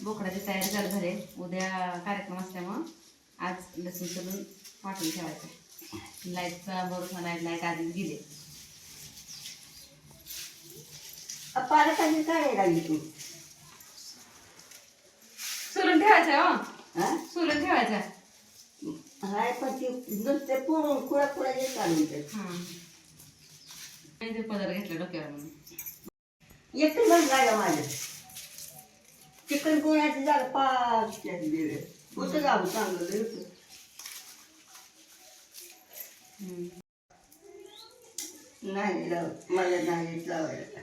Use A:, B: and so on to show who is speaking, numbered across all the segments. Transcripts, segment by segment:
A: बोकडाची तयारी चालू झाली. उद्या कार्यक्रम असल्यामुळं आज लसूण सोलून वाटून ठेवायचं. लाईटचा भरोसा नाही लाइट आधीच गेली.
B: पालकांनी काय लागली तू?
A: सोलून ठेवायचं हो.
B: हा?
A: सोलून ठेवायचं
B: हाय पण ती नुसते पोळून कुळा कुळा जे चालून ते
A: हां. आणि ते पदर घेतलं डोक्यावर म्हणून.
B: एकटं लागलं माझं चिकन गोळ्याचं झालं पाच दिले. होतं गाव चांगलं? होतं.
A: हम्म.
B: नाही लाव. मला नाही येत लावायला.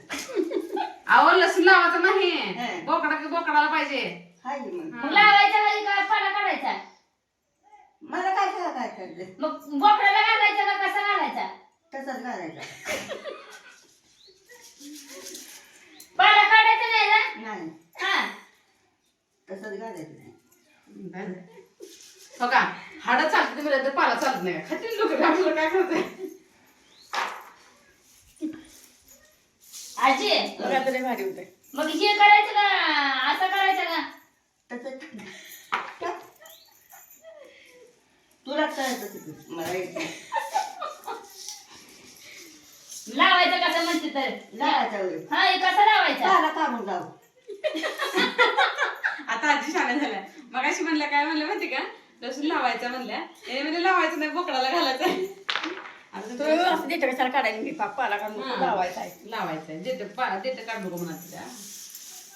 A: अहो लसूण लावायचं नाही.
B: हा.
A: बोकडा की बोकडाला पाहिजे.
B: हाय मग.
A: हा.
C: लावायच्या काय पाला काढायचा?
B: मला काय काय काय करायचं
C: मग बोकड्याला घालायचा का कसा घालायचा?
B: तसंच घालायचं
C: पाला काढायचा नाही ना
B: नाही
C: हा
B: तसंच घालायचं नाही
A: हो का हाडं चालते म्हणजे तर पाला चालत नाही. खातील लोक आपल्याला काय करते
C: आजी
A: रात्री भारी होते.
C: मग हे करायचं का? असं करायचं का?
B: तुला करायचं तिथे. मला येत नाही
C: लावायचं कसं म्हणते तर?
B: लावायचा वेळ
C: हा हे कसं लावायचा?
B: पाला काढून जाऊ.
A: आता आजी शाळा झाल्या. मग अशी म्हणल्या काय म्हणलं माहिती का? लसूण लावायचं म्हणल्या म्हणजे लावायचं नाही बोकडाला घालायचं. आता
D: तो
A: ते-
D: व्यवस्थित देते कशाला काढायला मी पाला काढून
A: हा.
D: लावायचा आहे.
A: लावायचं देत पा देत काढ नको म्हणा तुझ्या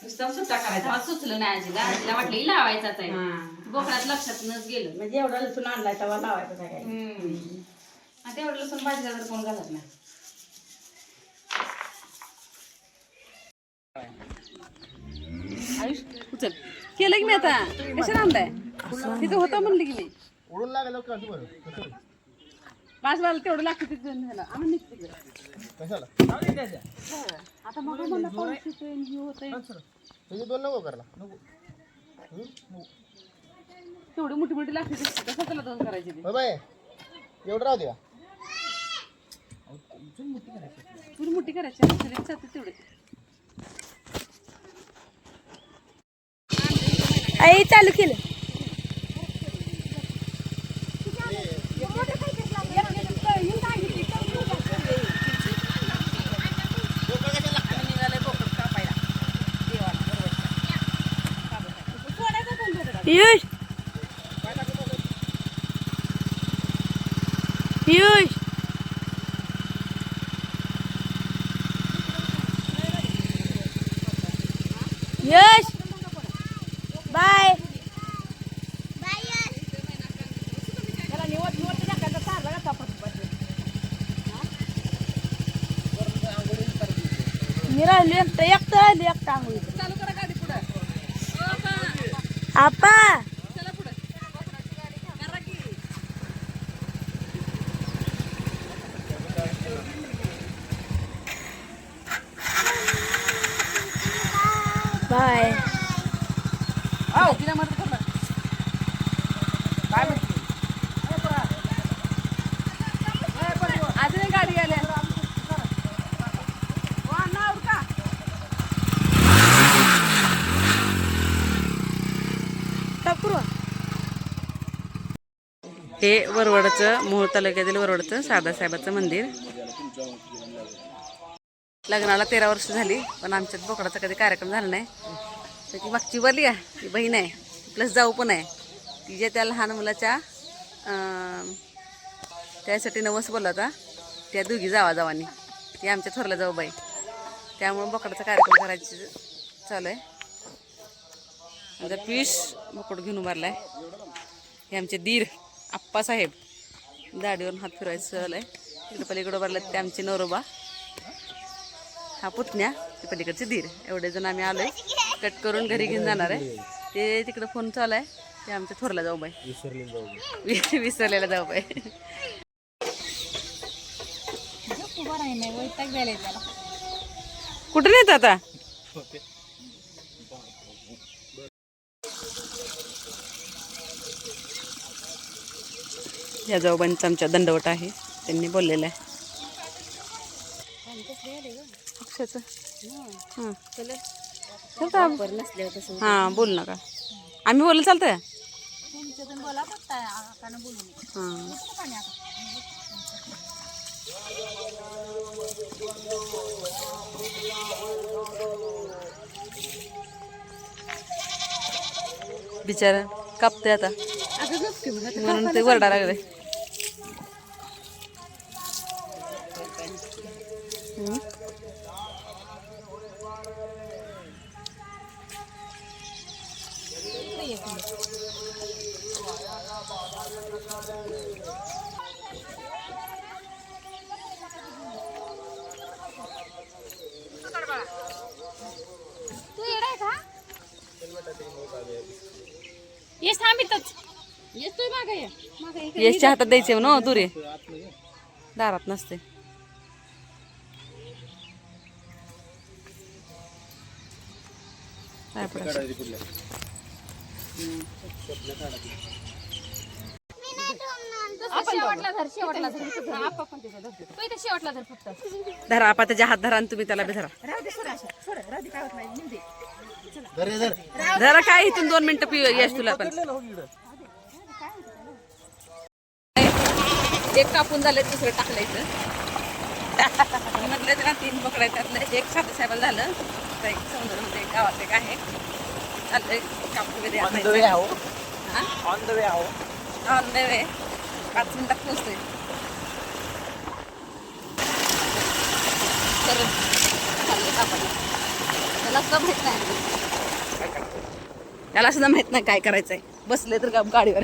A: नुसतं सुट्टा करायचा.
C: सुचलं नाही आजीला आजीला वाटलं ही लावायचाच आहे.
A: हा.
C: बोकडात लक्षातूनच गेलं.
D: म्हणजे एवढा लसूण आणलाय तेव्हा लावायचा काय काय
A: हम्म. आता एवढं लसूण भाजीला तर कोण घालत नाही. आयुष उचल. की मी आता. कशाला आणलाय तिथं होतं म्हणलं की मी
E: उडून लागलं का बरं.
A: पाच वाजता तेवढं लागतं तिथं ह्याला. आम्ही निघतो तिकडे.
E: कशाला?
A: आता मग म्हणलं पाऊस येतोय आणि हे होतंय.
E: तुझी दोन नको नको. हं?
A: तेवढी मोठी मोठी लागते. कसं त्याला दोन करायची ती?
E: होय बाय एवढं राहू दे का
A: थोडी मोठी करायची तेवढे.
D: आई चालू केलं. पियुष. पियुष. यश बाय मी राहिली एकटं एकटं राहिली एकटं आंघोळी
A: चालू करा गाडी पुढे
D: आपा
A: चला पुढे करा की
D: बाय
A: हो तिला मदत कर ना काय म्हणते अजून एक गाडी आल्या हे वरवडचं मोहोळ तालुक्यातील वरवडचं सादासाहेबाचं मंदिर. लग्नाला तेरा वर्ष झाली पण आमच्यात बोकडाचा कधी कार्यक्रम झाला नाही. तर ती मागची बली आहे ती बहीण आहे प्लस जाऊ पण आहे. तिच्या त्या लहान मुलाच्या त्यासाठी नवस बोलवता त्या दोघी जावा जावानी. ती आमच्या थोरल्या जाऊ बाई त्यामुळं बोकडाचा कार्यक्रम करायची चालू आहे. माझा पीस बोकड घेऊन उभारला आहे हे आमचे दीर. आप्पासाहेब दाढीवरून हात फिरवायचं चालू आहे. तिकडे पलीकडे उभारले ते आमचे नवरोबा. हा पुतण्या ते पलीकडचे दीर एवढे जण आम्ही आलोय. कट करून घरी घेऊन जाणार आहे. ते तिकडे फोन चालू आहे. ते आमच्या थोरला जाऊ बाई वि- विसरलेला जाऊ बाई कुठे नेत आता? या जाऊबाईंचा आमच्या दंडवट आहे. त्यांनी बोललेलं आहे. हां. चालतं हां बोल नका आम्ही बोललं चालतंय?
D: बोला फक्त आकानं बोलू
A: हां बिचारा कापते आता म्हणून ते वरडा लागले
C: येस थांबितच येतोय मागे ये. मागे ये.
A: यशच्या हातात द्यायचे ना दुरे दारात नसते.
C: धरा
A: आपा त्याच्या हात धरा आणि तुम्ही त्याला बी धरा.
E: धर रे, धर
A: जरा काय इथून दोन मिनिटं पिऊ यश तुला पण
E: हो.
A: एक कापून झाले दुसरं टाकलायचं म्हटलं ना तीन पकडाय त्यातलं एक साधं साहेबाला झालं. एक समुद्रामध्ये एक गावात एक आहे. चाललंय कापून कधी
E: On the way आहो ऑन द वे आहो
A: ऑन द वे पाच मिनिटात पोहोचतोय. तर चाललंय कापायला त्याला सुद्धा माहीत नाही. त्याला सुद्धा माहीत नाही काय करायचंय. बसले तर गाडीवर.